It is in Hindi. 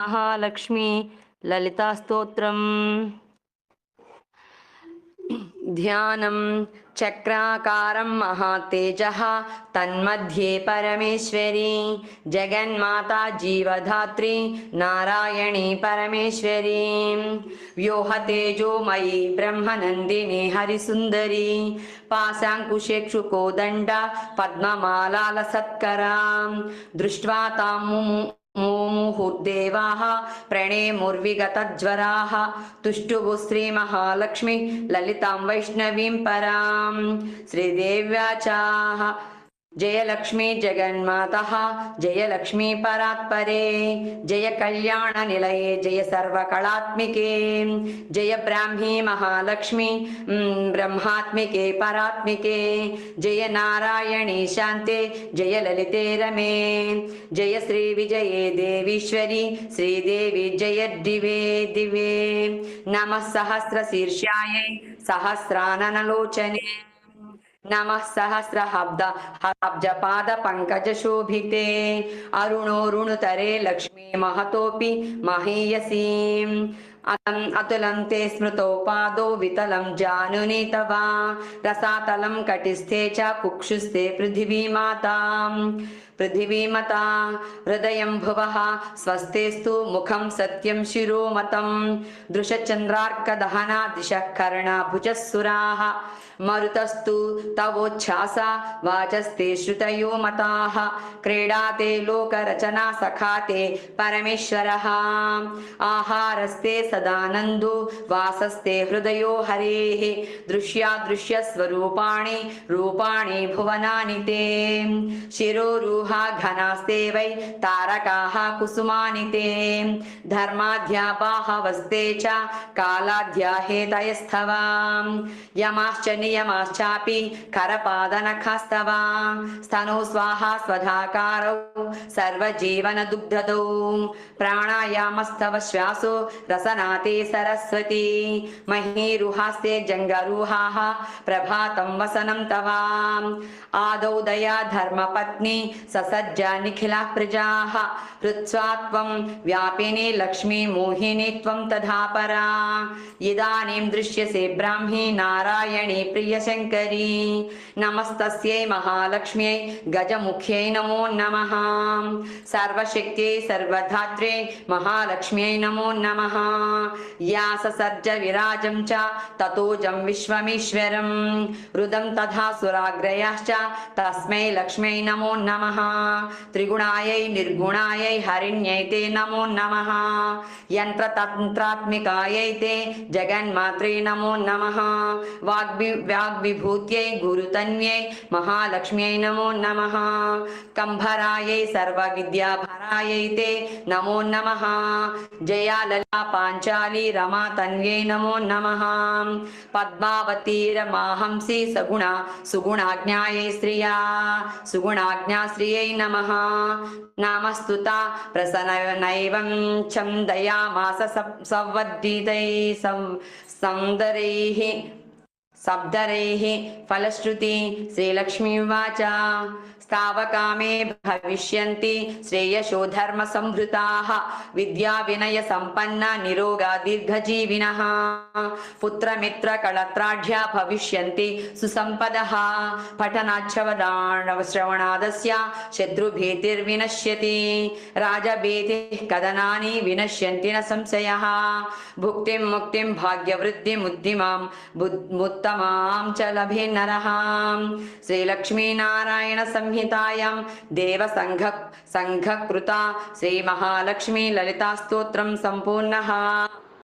మహాలక్ష్మి లలితాస్తోత్రం ధ్యానం చక్రాకారం మహాతేజ తన్मध्ये పరమేశ్వరి. జగన్మాతా జీవధాత్రి నారాయణి పరమేశ్వరి. వ్యూహతేజోమయీ బ్రహ్మనందిని హరిసుందరి. పాశాంకుశేక్షుకోదండ పద్మమాలాల సత్కరా. దృష్ట్వా తాము ముము ముముహుర్దేవాः ప్రణేముర్విగతజ్వరాः తుష్టువు శ్రీమహాలక్ష్మి లలితాం వైష్ణవీం పరాం శ్రీదేవ్యాచాः జయలక్ష్మీ जय लक्ष्मी जगन्माता जय लक्ष्मी परात्परे, जय कल्याण निलये जय सर्वकलात्मिके, जय ब्राह्मी महालक्ष्मी ब्रह्मात्मिके परात्मिके, जय नारायणी शांते, जय ललिते रमे, जय श्रीविजये देवीश्वरि श्रीदेवी जय दिवे दिवे, नमः सहस्रानन लोचने नमः सहस्रहब्द हब्जपादपङ्कजशोभिते अरुणोरुणुतरे लक्ष्मी महतोऽपि महीयसीम् अतुलं ते स्मृतौ पादौ वितलं जानुनि तव। कटिस्थे च कुक्षुस्ते पृथिवी माताम्। పృథివీమత హృదయం భువ స్వస్తేస్తు ముఖం సత్యం శిరోమతం దృశచంద్రార్కదహనా దిశः కర్ణాభుజస్సురాः మరుతస్తు తవోచ్ఛాస వాచస్తే శ్రుతయో మతాः. క్రీడాతే లోకరచనా సఖాతే పరమేశ్వరः. ఆహారస్తే సదానందో వాసస్తే హృదయో హరేः. దృశ్యాదృశ్యస్వరూపాణి రూపాణి భువనాని తే. శిరోరూహా ఘనాస్తే వై తారకాः కుసుమాని ధర్మాధ్యాపాహ వస్తే చ కాలాధ్యాహేతయస్థవా యమాశ్చ నియమాశ్చాపి కరపాదనఖస్తవా స్తనో స్వాహా స్వధాకారౌ సర్వజీవన దుగ్ధదౌ ప్రాణాయామస్తవ శ్వాసో రసనాతే సరస్వతి మహీరుహాస్తే జంగరుహాः ప్రభాతం వసనం తవా ఆదౌ దయా ధర్మపత్ని స ससज्जा निखिला प्रजाः। पृत्स्वा त्वं व्यापिने लक्ष्मी मोहिनी त्वं तथा परा। इदानीं दृश्यसे ब्राह्मी नारायणी प्रियशङ्करी। नमस्तस्यै महालक्ष्म्यै गजमुख्यै नमो नमः। सर्वशक्त्यै सर्वधात्रे महालक्ष्म्यै नमो नमः। या ससर्ज विराजं च ततोजं विश्वमीश्वरं रुदं तथा सुराग्रयाश्च तस्मै लक्ष्म्यै नमो नमः। त्रिगुणायै निर्गुणायै हरिण्यै नमो नमः। यन्त्रतन्त्रात्मिकायै जगन्मात्रे नमो नमः। वाग्वि वाग्विभूत्यै गुरुतन्व्यै नमो नमः। कम्भरायै सर्वविद्याभरायै ते नमो नमः। जया लला पाञ्चाली रमा तन्व्यै नमो नमः। पद्मावती रमाहंसि सगुणा, सुगुणाज्ञायै श्रिया सुगुणाज्ञा श्री శ్రీయై నమ. నామస్తుత ప్రసన్నైవం ఛందయామాస సప్- సంవర్ధితై సం సౌందరైః शब्दरैः फलश्रुति श्रीलक्ष्मीवाच। स्थावकामे भविष्यन्ति श्रेयशो धर्मसम्भृताः विद्याविनयसम्पन्ना निरोगा दीर्घजीविनः। पुत्रमित्रकलत्राढ्या भविष्यन्ति सुसम्पदः। कदनानि विनश्यन्ति न संशयः। भुक्तिं मुक्तिं समां च लभे नरहां। श्रीलक्ष्मीनारायणसंहितायां देवसङ्घ सङ्घकृता श्रीमहालक्ष्मी ललितास्तोत्रं सम्पूर्णः।